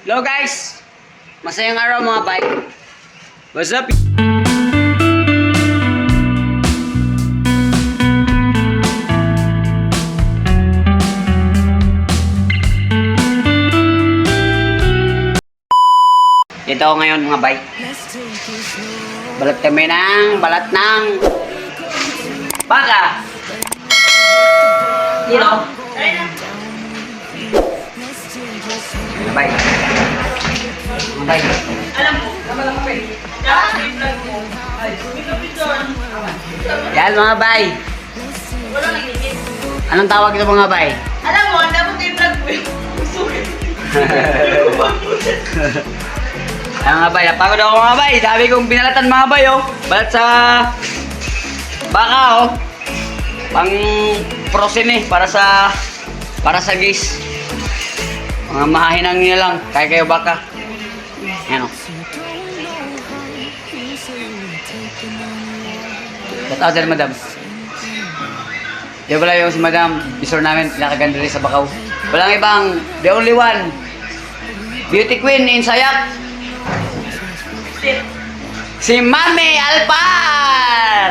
Hello guys! Masayang araw mga bay. What's up? Dito ako ngayon mga bay. Balat kami ng, balat ng baka. You know? Mga bay. Mga bay. Alam mo, naman ako doon. Yan mga bay. Walang limit. Anong tawag ito mga bay? Alam mo, dapat yung vlog mo yung sulit. Ay mga bay, napagod ako mga bay. Dami kong binalatan mga bay oh. Balat sa baka oh. Pang prosin eh, para sa para sa gis. Mga mahahinang nyo lang, kaya kayo baka. Yan oh. Shout out madam. Yung pala yung si madam, bisor namin, pinakaganda rin sa Bakaw. Walang ibang, the only one, beauty queen in Sayak. Si Mami Alpar!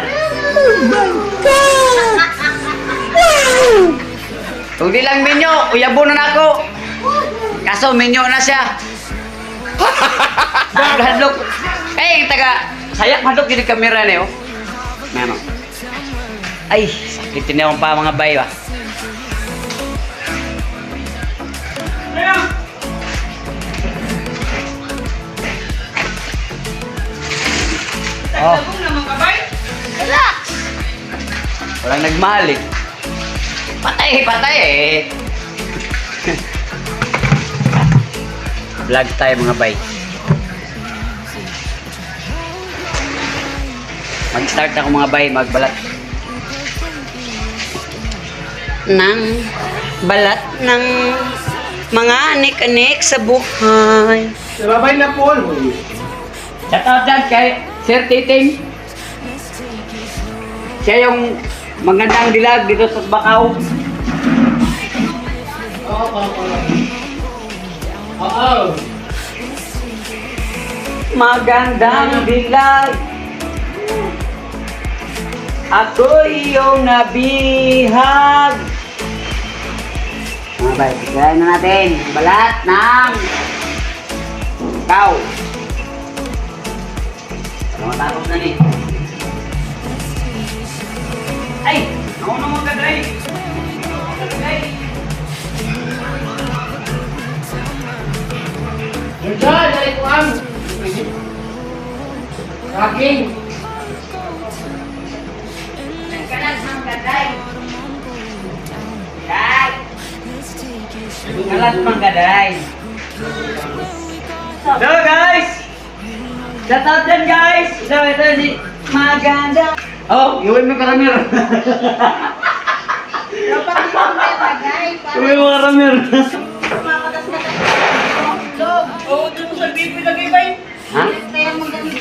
Kung di lang minyo, uyabo na ako. Kaso minyo na siya. Hadlok. Eh, taga sayak hadlok gini kamera niyo. Meron. Ay, sakit akong pa mga bay ba. Oh. Relax! Walang nagmahal eh. Patay, patay eh. Vlog tayo mga bay. Mag-start ako mga bay, magbalat. Nang balat ng mga anik-anik sa buhay. Sababay na po. Shout out dyan kay Sir Titing. Siya yung magandang dilag dito sa Bakaw. Oo. Magandang dilag. Ako yung nabihag. Mga bay, bigyan na natin. Balat ng cow. Ano tapos na ni? Ay! Ako na mga kadray! Kadray! Diyan, dali ko ang. Aking. Kanan ng kadray! Kay! Kalat mang kadray! Hello guys! Shout out dyan guys! Ito, ito si Maganda! Oh, iwan mo karamir! Dapat hindi mo may bagay. Iwan mo karamir!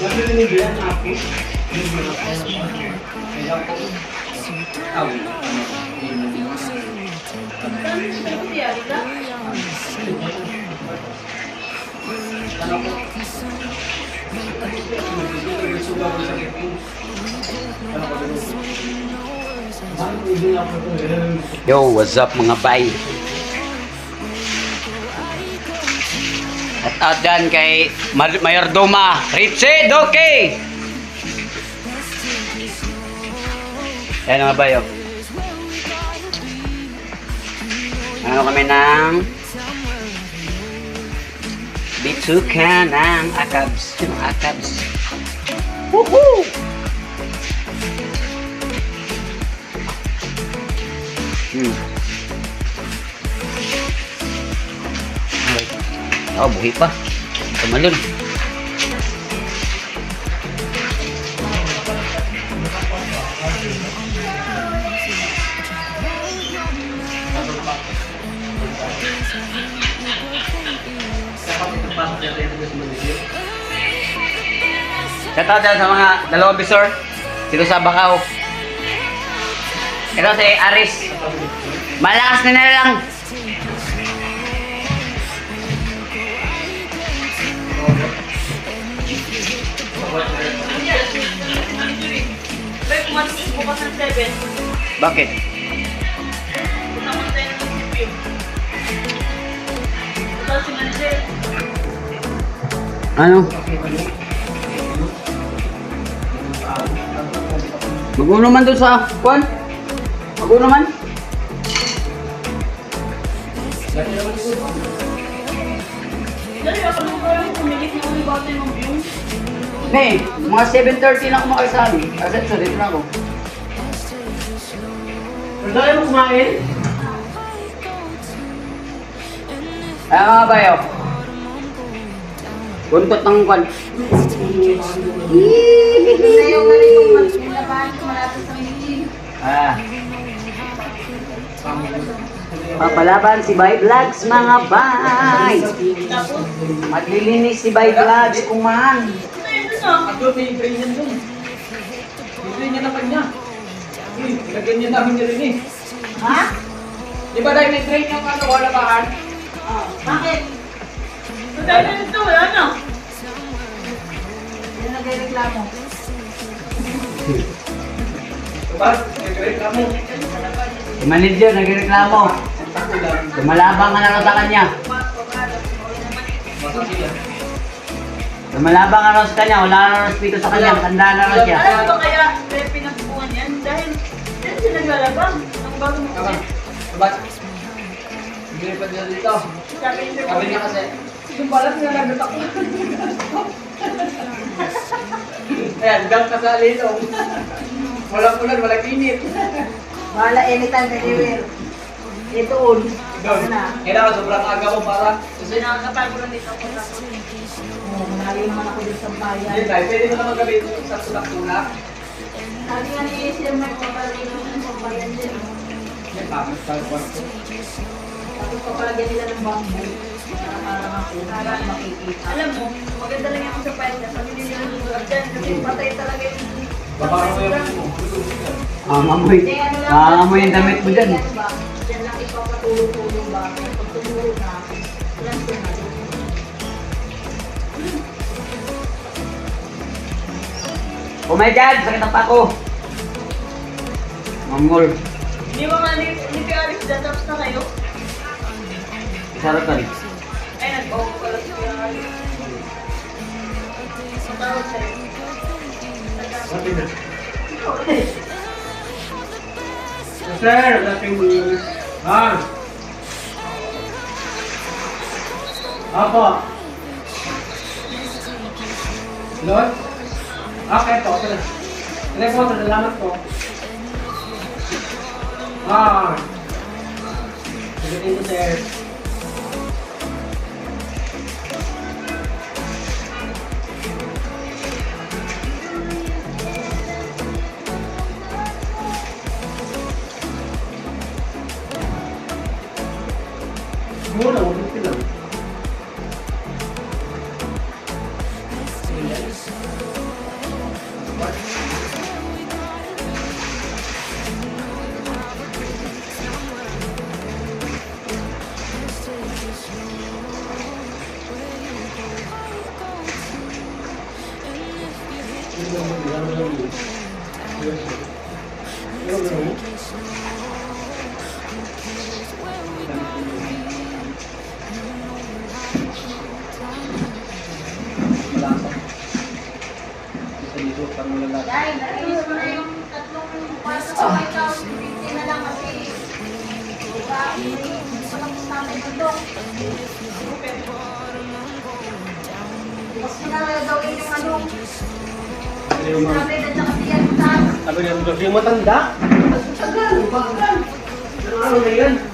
Yo, what's up mga bay? At out dyan kay Mayordoma, Ritzy Doke! Ayan mga bay, oh. Ano kami ng bituka ng akabs. Yung akabs. Woohoo! Hmm. Oh, buhi pa. Tumalon. Shout out sa mga dalawang bisor. Dito sa Bacau. Ito si Aris. Malakas na nila lang. Manager. Ano? Mag-uno man doon sa kwan? Mag-uno man? Dali, ako nung parang pumilit na ulit bata yung view. Hey, mga 7.30 na ako makasabi. Kasi so, dito na ako. Kayo mo kumain? Ay, mga bayo. Buntot ng kwan. Ayaw na rin kung maglabahan ko malapit sa meeting. Ah. Papalaban si Bay Vlogs, mga bay. Maglilinis si Bay Vlogs, kumahan. Ito yun dun ah. Ako may train yan dun. May train yan na kanya. Eh, Lagyan niya namin niya rin eh. Ha? Di ba dahil may yung ano, wala bahan? Oh, bakit? So, dahil na ito, wala na. Yan nagreklamo. Diba? Nagreklamo. Si manager, nagreklamo. Tumalabang ka na raw sa kanya. Tumalabang ka raw sa kanya. Wala na respeto sa kanya. Tanda na raw siya. Alam mo ba kaya may pinagbuwan yan? Dahil, dahil siya naglalabang. Ang bago mo kasi. Diba? Hindi pa dito dito. Sabi niya, niya kasi, yung balat niya nagot ako. Ayan, gang ka sa lilong. Walang ulan, walang init. Bahala anytime, anywhere. Ito on. Doon. na. Kailangan sobrang aga mo para ko lang dito ako. Oh, malayo naman ako dito sa bayan. Hindi tayo, pwede mo naman gamitin yung sa tulak-tulak. Sabi nga ni Sir Mark, papalagyan naman sa bayan din. May pangit sa kwarto. Tapos papalagyan nila ng bamboo. Para makikita. Alam mo, maganda lang yung sa file na sabi nila yung lugar dyan kasi patay talaga yung Babaran mo yung Ah, mamoy. Hindi, ano Ah, mamoy yung damit mo dyan. Yan ba? Yan lang ipapatulong-tulong ba? Oh my God, sakit ang pako. Mamol. Hindi mo nga ni ni Alex dyan, tapos na kayo. Sarap ka Ay, nag-off pala si Kuya Alex. Ang tawag sa'yo. Sabi na. Sir, dating Ah. Apo. Lord? Okay po. Sige po, salamat po. Ah. Sige po, sir. Dahil, narinis mo na yung tatlong sa White House. Hindi na lang kasi. Diba? Hindi ko lang namin bundok. Mas mo na gawin yung ano. Sabi na dyan kasi yan taas. Sabi niya, yung matanda? Tagal, bakal. Ano na yan? Ko.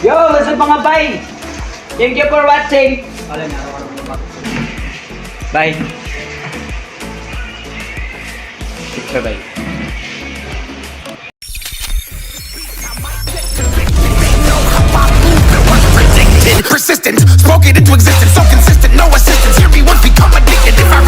Yo, what's up mga bay? Thank you for watching. Alam niya? Bye. Bye-bye. Persistent, into existence, so consistent, no assistance. Once become addicted if I